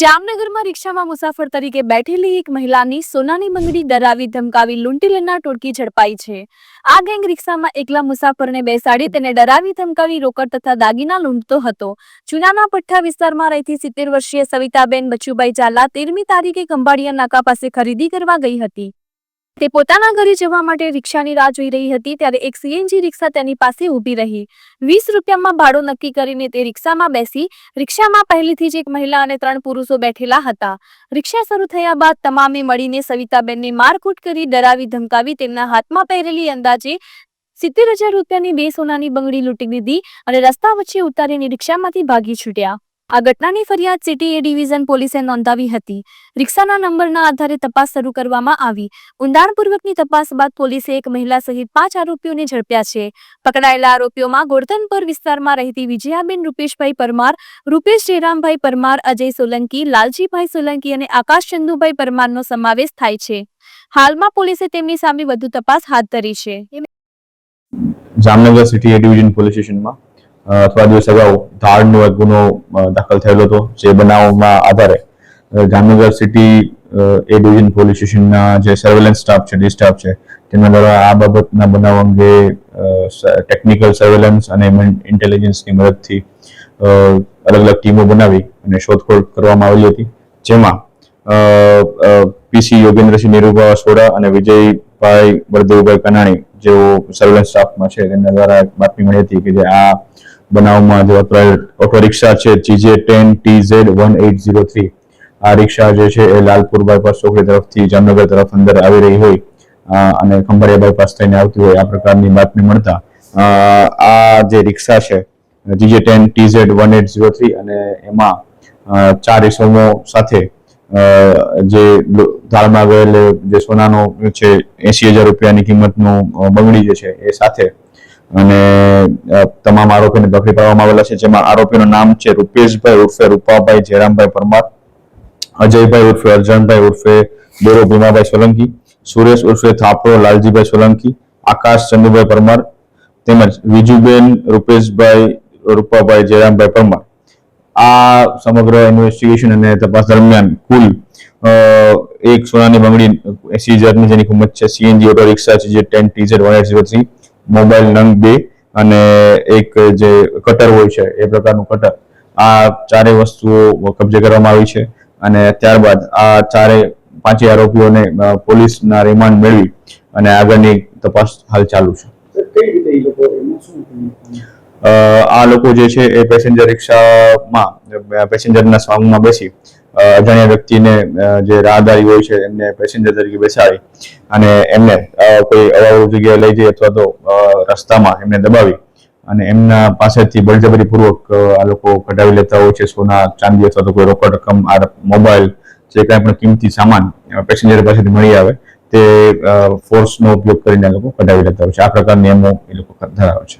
જામનગરમાં રિક્ષામાં મુસાફર તરીકે બેઠેલી એક મહિલાની સોનાની બંગડી ડરાવી ધમકાવી લૂંટી લેનાર ટોળકી ઝડપાઈ છે. આ ગેંગ રિક્ષામાં એકલા મુસાફરને બેસાડી તેને ડરાવી ધમકાવી રોકડ તથા દાગીના લૂંટતો હતો. ચુનાના પઠ્ઠા વિસ્તારમાં રહેતી સિત્તેર વર્ષીય સવિતાબેન બચુભાઈ ઝાલા તેરમી તારીખે ખંભાળિયા નાકા પાસે ખરીદી કરવા ગઈ હતી. તે પોતાના ઘરે જવા માટે રિક્ષાની રાહ જોઈ રહી હતી ત્યારે એક સીએનજી રિક્ષા તેની પાસે ઊભી રહી. વીસ રૂપિયામાં ભાડું નક્કી કરીને તે રિક્ષામાં બેસી રિક્ષામાં પહેલેથી જ એક મહિલા અને ત્રણ પુરુષો બેઠેલા હતા. રિક્ષા શરૂ થયા બાદ તમામે મળીને સવિતાબેનને મારકૂટ કરી ડરાવી ધમકાવી તેમના હાથમાં પહેરેલી અંદાજે સિત્તેર હજાર રૂપિયાની બે સોનાની બંગડી લૂંટી દીધી અને રસ્તા વચ્ચે ઉતારીને રિક્ષામાંથી ભાગી છૂટ્યા. આ ઘટનાની ફરિયાદ સિટી એ ડિવિઝન પોલીસે નોંધાવી હતી. રિક્ષાના નંબરના આધારે તપાસ શરૂ કરવામાં આવી. ઊંડાણપૂર્વકની તપાસ બાદ પોલીસે એક મહિલા સહિત પાંચ આરોપીઓને ઝડપ્યા છે. પકડાયેલા આરોપીઓમાં ગોરધનપર વિસ્તારમાં રહેતી વિજયાબેન, રૂપેશભાઈ પરમાર, રૂપેશ જયરામભાઈ પરમાર, અજય સોલંકી, લાલજીભાઈ સોલંકી અને આકાશ ચંદુભાઈ પરમારનો સમાવેશ થાય છે. હાલમાં પોલીસે તેમની સામે વધુ તપાસ હાથ ધરી છે. Jamnagar city A division police સ્ટેશનમાં થોડા દિવસ અગાઉ ધાડનો એક ગુનો દાખલ થયેલો હતો, જે બનાવમાં આધારે Jamnagar city A division police સ્ટેશનના જે સર્વેલન્સ સ્ટાફ છે ડિસ્ટાફ છે તેના દ્વારા આ બાબતના બનાવ અંગે ટેકનિકલ સર્વેલન્સ અને ઇન્ટેલિજન્સની મદદથી અલગ અલગ ટીમો બનાવી અને શોધખોળ કરવામાં આવેલી હતી. જેમાં પીસી યોગેન્દ્રસિંહ નિરૂભા સોડા અને વિજયભાઈ બળદેવભાઈ કનાણી જેઓ સર્વેલન્સ સ્ટાફમાં છે, તેમના દ્વારા એક બાતમી મળી હતી કે જે આ બનાવમાં જે ઓટો રિક્ષા છે GJ ten T Z one eight zero three આ રિક્ષા જે છે એ લાલપુર બાયપાસ ચોકડી તરફથી જામનગર તરફ અંદર આવી રહી હોય અને ખંભાળિયા બાયપાસ થઈને આવતી હોય, આ પ્રકારની બાતમી મળતા આ જે રિક્ષા છે GJ ten T Z one eight zero three અને એમાં ચાર ઇસમો સાથે જે લો- ગયેલ જે સોનાનો છે એસી હજાર રૂપિયાની કિંમતનું બંગડી જે છે, એ સાથે. અને તમામ આરોપીને પકડી પાડવામાં આવેલા છે, જેમાં આરોપીનું નામ છે રૂપેશભાઈ ઉર્ફે રૂપાભાઈ જયરામભાઈ પરમાર, અજયભાઈ ઉર્ફે અર્જનભાઈ ઉર્ફે બોરો ભીમાભાઈ સોલંકી, સુરેશ ઉર્ફે થાપડો લાલજીભાઈ સોલંકી, આકાશ ચંદુભાઈ પરમાર તેમજ વિજુબેન રૂપેશભાઈ, રૂપાભાઈ જયરામભાઈ પરમાર. આ સમગ્ર ઇન્વેસ્ટિગેશન અને તપાસ દરમિયાન કુલ એક સોનાની બંગડી એસી હજારની જેની કિંમત છે સીએનજી ઓટો રિક્ષા છે, જે ten TZ one eight zero three mobile નંગ બે અને એક જે કટર હોય છે, એ પ્રકારનું કટર આ ચારેય વસ્તુઓ કબજે કરવામાં આવી છે અને ત્યારબાદ આ ચારે પાંચેય આરોપીઓને પોલીસના રિમાન્ડ મેળવી અને આગળની તપાસ હાલ ચાલુ છે. આ લોકો જે છે એ પેસેન્જર રિક્ષામાં પેસેન્જરના સ્વાંગમાં બેસી અજાણ્યા વ્યક્તિને જે રાહદારી હોય છે એમને પેસેન્જર તરીકે બેસાડી અને એમને કોઈ અવાવરૂ જગ્યાએ લઈ જઈ અથવા તો રસ્તામાં એમને દબાવી અને એમના પાસેથી બળજબરીપૂર્વક આ લોકો કઢાવી લેતા હોય છે, સોના, ચાંદી અથવા તો કોઈ રોકડ રકમ, આ મોબાઈલ, જે કાંઈ પણ કિંમતી સામાન પેસેન્જર પાસેથી મળી આવે, તે ફોર્સનો ઉપયોગ કરીને આ લોકો કઢાવી લેતા હોય છે. આ પ્રકારની એમો એ લોકો ધરાવે છે.